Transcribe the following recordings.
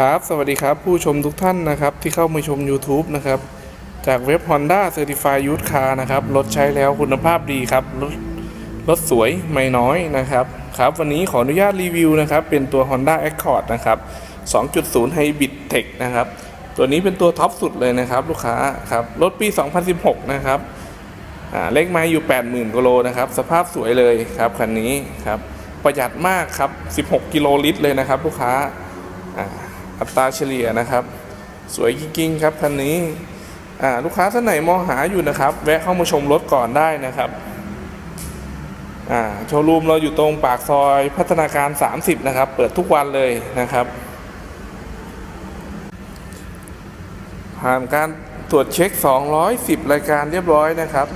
ครับ สวัสดีครับ ผู้ชมทุกท่านนะครับ ที่เข้ามาชม YouTube นะครับ จากเว็บ Honda Certified Used Car นะครับ รถใช้แล้วคุณภาพดีครับรถรถสวยไม่น้อยนะครับ ครับ วันนี้ขออนุญาตรีวิวนะครับ เป็นตัว Honda Accord นะครับ 2.0 Hybrid Tech นะครับ ตัวนี้เป็นตัวท็อปสุดเลยนะครับ ลูกค้าครับ รถปี 2016 นะครับอ่าเลขไม้อยู่ 80,000กิโลนะครับ สภาพสวยเลยครับคันนี้ครับ ประหยัดมากครับ 16 กิโลลิตรเลยนะครับ ลูกค้า อัตราเฉลี่ยนะครับ สวยจริงๆครับคันนี้ลูกค้าท่านไหนมองหาอยู่นะครับ แวะเข้ามาชมรถก่อนได้นะครับโชว์รูมเราอยู่ตรงปากซอยพัฒนาการ 30 นะครับ เปิดทุกวันเลยนะครับ ผ่านการตรวจเช็ค 210 รายการเรียบร้อยนะครับ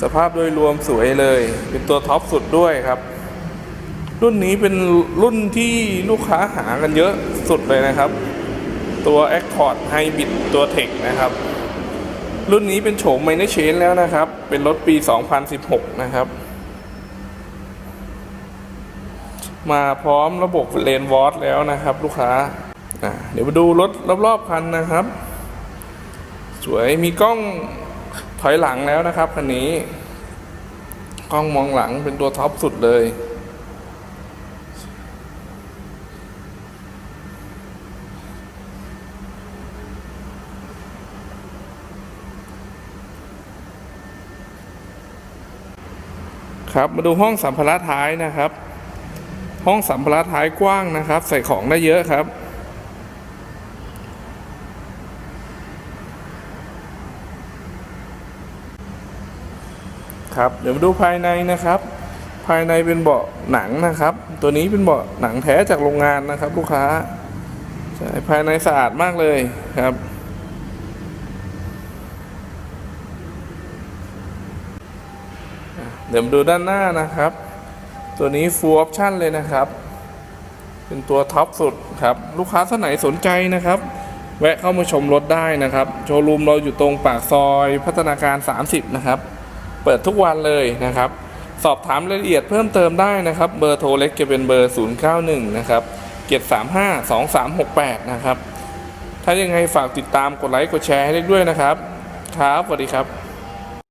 สภาพโดยรวมสวยเลย เป็นตัวท็อปสุดด้วยครับ รุ่นนี้เป็นรุ่นที่ลูกค้าหากันเยอะสุดเลยนะครับ ตัว Accord Hybrid ตัว Tech นะครับ รุ่นนี้เป็นโฉมไมเนเชนแล้วนะครับ เป็นรถปี 2016 นะครับ มาพร้อมระบบเลนวอตแล้วนะครับ ลูกค้า เดี๋ยวมาดูรถรอบๆคันนะครับ สวยมีกล้องถอยหลังแล้วนะครับคันนี้ กล้องมองหลังเป็นตัวท็อปสุดเลย ครับมาดูห้องสัมภาระท้ายนะครับ ห้องสัมภาระท้ายกว้างนะครับ ใส่ของได้เยอะครับ ครับเดี๋ยวมาดูภายในนะครับ ภายในเป็นเบาะหนังนะครับ ตัวนี้เป็นเบาะหนังแท้จากโรงงานนะครับ ลูกค้าใช่ภายในสะอาดมากเลยครับ เดี๋ยวมาดูด้านหน้านะครับ ตัวนี้ full option เลยนะครับ เป็นตัวท็อปสุดครับ ลูกค้าท่านไหนสนใจนะครับ แวะเข้ามาชมรถได้นะครับ โชว์รูมเราอยู่ตรงปากซอยพัฒนาการ 30 นะครับ เปิดทุกวันเลยนะครับ สอบถามรายละเอียดเพิ่มเติมได้นะครับ เบอร์โทรเล็กจะเป็นเบอร์ 091 นะครับ735 2368 นะครับ ถ้ายังไงฝากติดตามกดไลค์กดแชร์ให้เล็กด้วยนะครับ ครับสวัสดีครับ